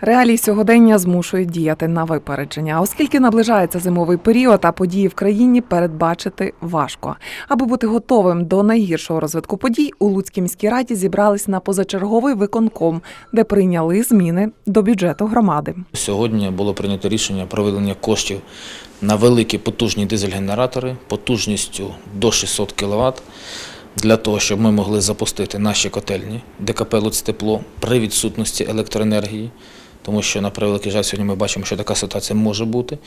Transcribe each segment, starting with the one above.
Реалії сьогодення змушують діяти на випередження. Оскільки наближається зимовий період, а події в країні передбачити важко. Аби бути готовим до найгіршого розвитку подій, у Луцькій міській раді зібрались на позачерговий виконком, де прийняли зміни до бюджету громади. Сьогодні було прийнято рішення про виділення коштів на великі потужні дизель-генератори потужністю до 600 кВт для того, щоб ми могли запустити наші котельні ДКП «Луцтепло» при відсутності електроенергії. Тому що, на превеликий жаль, сьогодні ми бачимо, що така ситуація може бути.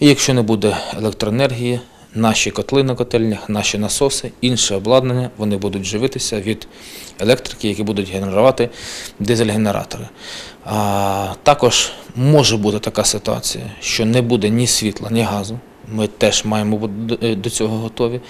І якщо не буде електроенергії, наші котли на котельнях, наші насоси, інше обладнання, вони будуть живитися від електрики, які будуть генерувати дизель-генератори. Також може бути така ситуація, що не буде ні світла, ні газу. Ми теж маємо бути до цього готові.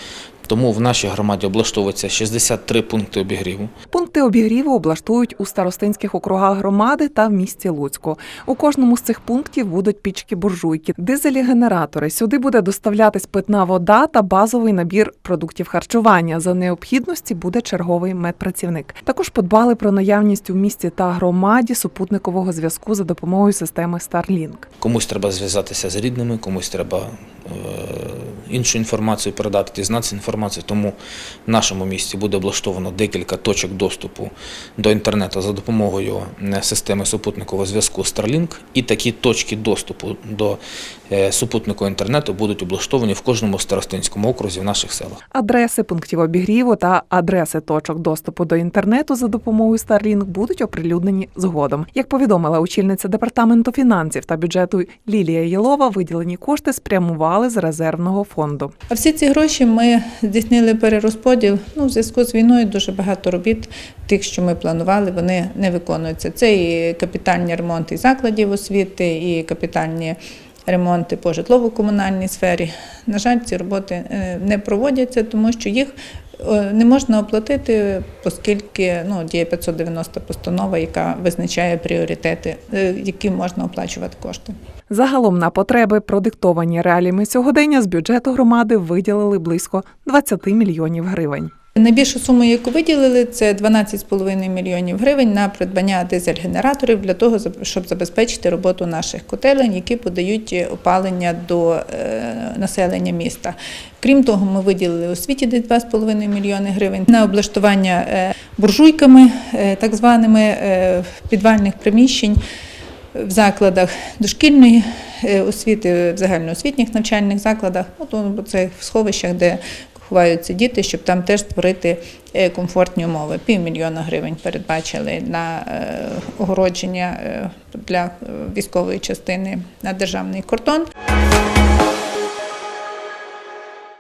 Тому в нашій громаді облаштовується 63 пункти обігріву. Пункти обігріву облаштують у старостинських округах громади та в місті Луцьку. У кожному з цих пунктів будуть пічки буржуйки, дизелі генератори. Сюди буде доставлятись питна вода та базовий набір продуктів харчування. За необхідності буде черговий медпрацівник. Також подбали про наявність у місті та громаді супутникового зв'язку за допомогою системи Starlink. Комусь треба зв'язатися з рідними, комусь треба е, іншу інформацію передати, дізнатися інформацію. Тому в нашому місті буде облаштовано декілька точок доступу до інтернету за допомогою е, системи супутникового зв'язку Starlink. І такі точки доступу до е, супутникового інтернету будуть облаштовані в кожному старостинському окрузі в наших селах. Адреси пунктів обігріву та адреси точок доступу до інтернету за допомогою Starlink будуть оприлюднені згодом. Як повідомила очільниця департаменту фінансів та бюджету Лілія Єлова, виділені кошти спрямували з резервного фонду. А всі ці гроші ми здійснили перерозподіл. Ну, в зв'язку з війною дуже багато робіт, тих, що ми планували, вони не виконуються. Це і капітальні ремонти закладів освіти, і капітальні ремонти по житлово-комунальній сфері. На жаль, ці роботи е, не проводяться, тому що їх е, не можна оплатити, оскільки ну, діє 590 постанова, яка визначає пріоритети, е, які можна оплачувати кошти. Загалом на потреби, продиктовані реаліями сьогодення, з бюджету громади виділили близько 20 мільйонів гривень. Найбільшу суму, яку виділили, це 12,5 мільйонів гривень на придбання дизель-генераторів для того, щоб забезпечити роботу наших котелень, які подають опалення до е, населення міста. Крім того, ми виділили освіті десь 2,5 мільйони гривень на облаштування е, буржуйками, е, так званими підвальних приміщень в закладах дошкільної е, освіти, в загальноосвітніх навчальних закладах, ну, це в сховищах, де ховаються діти, щоб там теж створити е, комфортні умови. Півмільйона гривень передбачили на е, огородження для військової частини на державний кордон.